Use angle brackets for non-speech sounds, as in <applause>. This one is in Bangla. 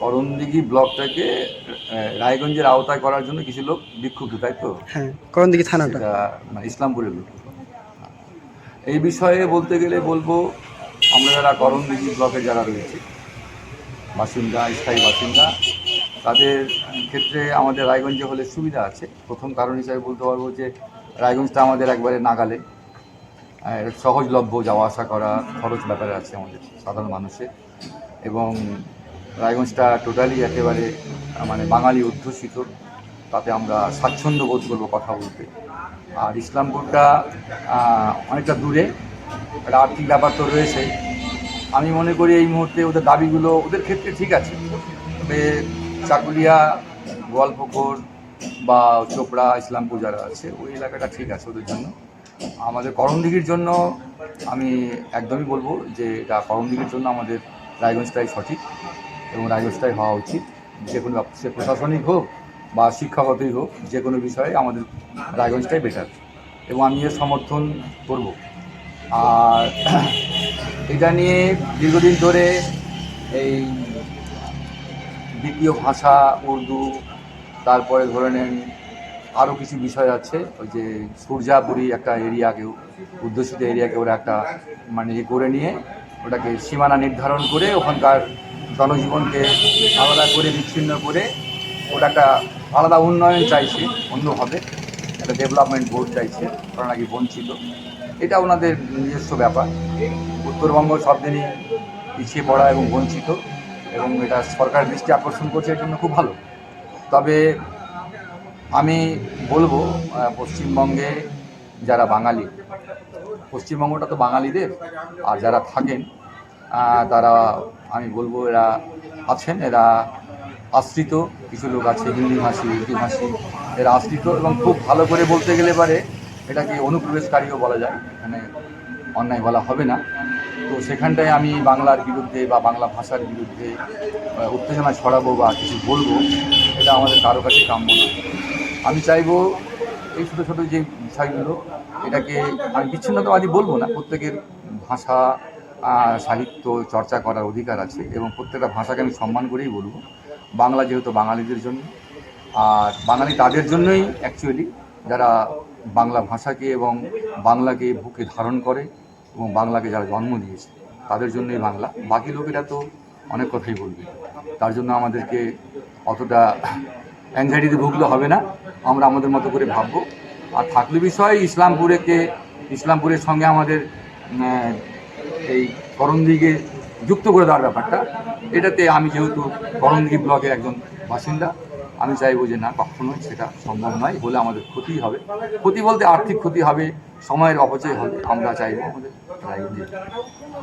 করণদিঘি ব্লকটাকে রায়গঞ্জের আওতায় করার জন্য কিছু লোক বিক্ষুব্ধ তাই তো? হ্যাঁ করণ থানাটা। ইসলামপুরের লোক। এই বিষয়ে বলতে গেলে বলব আমরা যারা করণদিঘি ব্লকে যারা রয়েছে বাসিন্দা স্থায়ী বাসিন্দা তাদের ক্ষেত্রে আমাদের রায়গঞ্জে হলে সুবিধা আছে। প্রথম কারণ হিসাবে বলতে পারব যে রায়গঞ্জটা আমাদের একবারে নাগালে। সহজলভ্য যাওয়া আসা করা খরচ ব্যাপারে আছে আমাদের সাধারণ মানুষের। এবং রায়গঞ্জটা টোটালি একেবারে মানে বাঙালি অধ্যুষিত। তাতে আমরা স্বাচ্ছন্দ্য বোধ করব কথা বলতে। আর ইসলামপুরটা অনেকটা দূরে। একটা আর্থিক ব্যাপার তো রয়েছে। আমি মনে করি এই মুহূর্তে ওদের দাবিগুলো ওদের ক্ষেত্রে ঠিক আছে। তবে চাকুলিয়া গোয়ালপুকুর বা চোপড়া, ইসলামপুর যারা আছে, ওই এলাকাটা ঠিক আছে ওদের জন্য। আমাদের করণদিঘির জন্য আমি একদমই বলব যে এটা করণদিঘির জন্য আমাদের রায়গঞ্জটাই সঠিক। এবং রায়গঞ্জটাই হওয়া উচিত। যে কোনো সে প্রশাসনিক হোক বা শিক্ষাগতই হোক, যে কোনো বিষয়ে আমাদের রায়গঞ্জটাই বেটার এবং আমি এর সমর্থন করব। আর <clears throat> এটা নিয়ে দীর্ঘদিন ধরে এই দ্বিতীয় ভাষা, উর্দু, তারপরে ধরে নেন আরও কিছু বিষয় আছে। ওই যে সূর্যাপুরি একটা এরিয়াকেও উদ্দেশিত এরিয়াকে ওরা একটা মানে ইয়ে করে নিয়ে ওটাকে সীমানা নির্ধারণ করে ওখানকার জনজীবনকে আলাদা করে, বিচ্ছিন্ন করে ওটা একটা আলাদা উন্নয়ন চাইছে অন্যভাবে একটা ডেভেলপমেন্ট বোর্ড চাইছে, ওরা নাকি বঞ্চিত। এটা ওনাদের নিজস্ব ব্যাপার। উত্তরবঙ্গ সব দিনই পিছিয়ে পড়া এবং বঞ্চিত এবং এটা সরকার দৃষ্টি আকর্ষণ করছে, এর জন্য খুব ভালো। তবে আমি বলব পশ্চিমবঙ্গে যারা বাঙালি, পশ্চিমবঙ্গটা তো বাঙালিদের, আর যারা থাকেন তারা, আমি বলব, এরা আছেন, এরা আশ্রিত। কিছু লোক আছে, হিন্দি ভাষী, উর্দু ভাষী। এরা আশ্রিত এবং খুব ভালো করে বলতে গেলে পারে, এটাকে অনুপ্রবেশকারীও বলা যায়। এখানে অন্যায় বলা হবে না। তো সেখানটায় আমি বাংলার বিরুদ্ধে বা বাংলা ভাষার বিরুদ্ধে উত্তেজনা ছড়াবো বা কিছু বলব, এটা আমাদের কারও কাছে কাম্য না। আমি চাইব, এই ছোটো ছোটো যে বিষয়গুলো, এটাকে আমি বিচ্ছিন্নতাবাদী বলব না, প্রত্যেকের ভাষা সাহিত্য, চর্চা করার অধিকার আছে এবং প্রত্যেকটা ভাষাকে আমি সম্মান করেই বলব। বাংলা যেহেতু বাঙালিদের জন্য, আর বাঙালি তাদের জন্যই অ্যাকচুয়ালি যারা বাংলা ভাষাকে এবং বাংলাকে বুকে ধারণ করে এবং বাংলাকে যারা জন্ম দিয়েছে, তাদের জন্যই বাংলা। বাকি লোকেরা তো অনেক কথাই বলবে। তার জন্য আমাদেরকে অতটা অ্যাংজাইটিতে ভুগলে হবে না। আমরা আমাদের মতো করে ভাববো। আর থাকলে বিষয়, ইসলামপুরেকে, ইসলামপুরের সঙ্গে আমাদের এই করণদিকে যুক্ত করে দেওয়ার ব্যাপারটা, এটাতে আমি যেহেতু করণদিঘি ব্লকের একজন বাসিন্দা, আমি চাইব যে না, কখনোই সেটা সম্ভব নয় বলে আমাদের ক্ষতি হবে। ক্ষতি বলতে আর্থিক ক্ষতি হবে, সময়ের অপচয় হবে, আমরা চাইব আমাদের